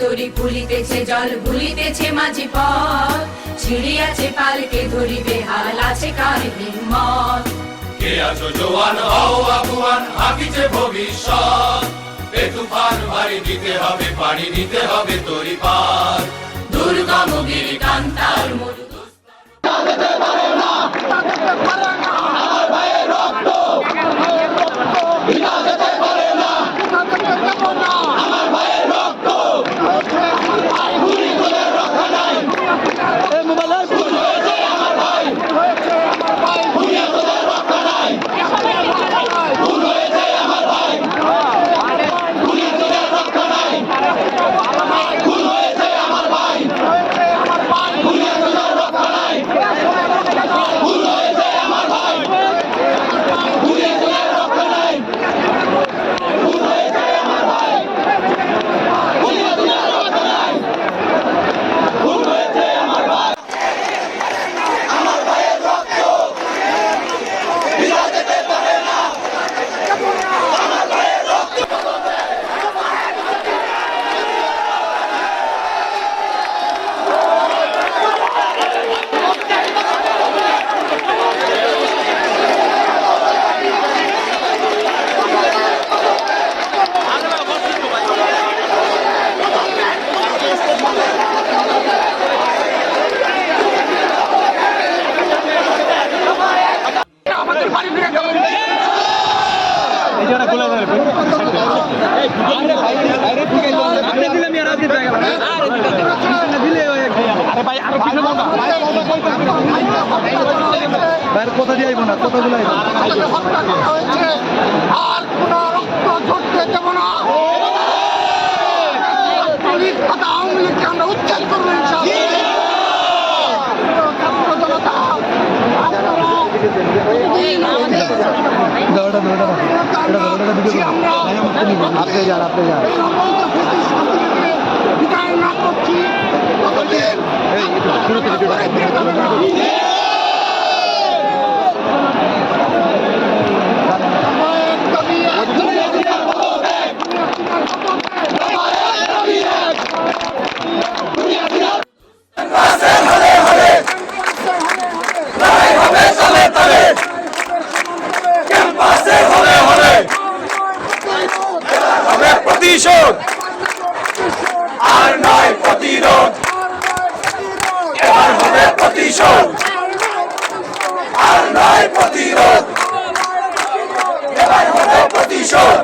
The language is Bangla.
তরি ফুলিতেছে জল ভুলিতেছে মাঝি পথ। ছিড়িয়াছে পালকে ধরিবে হাল আছে কার হিম্মত। কে আছো জোয়ান? হও আগুয়ান হাকিছে ভবিষ্যৎ। এ তুফান ভারী দিতে হবে পানি দিতে হবে তরি পার দুর্গম গিরি কান্তার মরু বাইরে কথা দিয়ে না? কথা বলে আর কোন রক্ত ঝরতে দেব না? আওয়ামী লীগকে আমরা উচ্ছেদ করব ছাত্র জনতা আপনি যান আপনি যান আর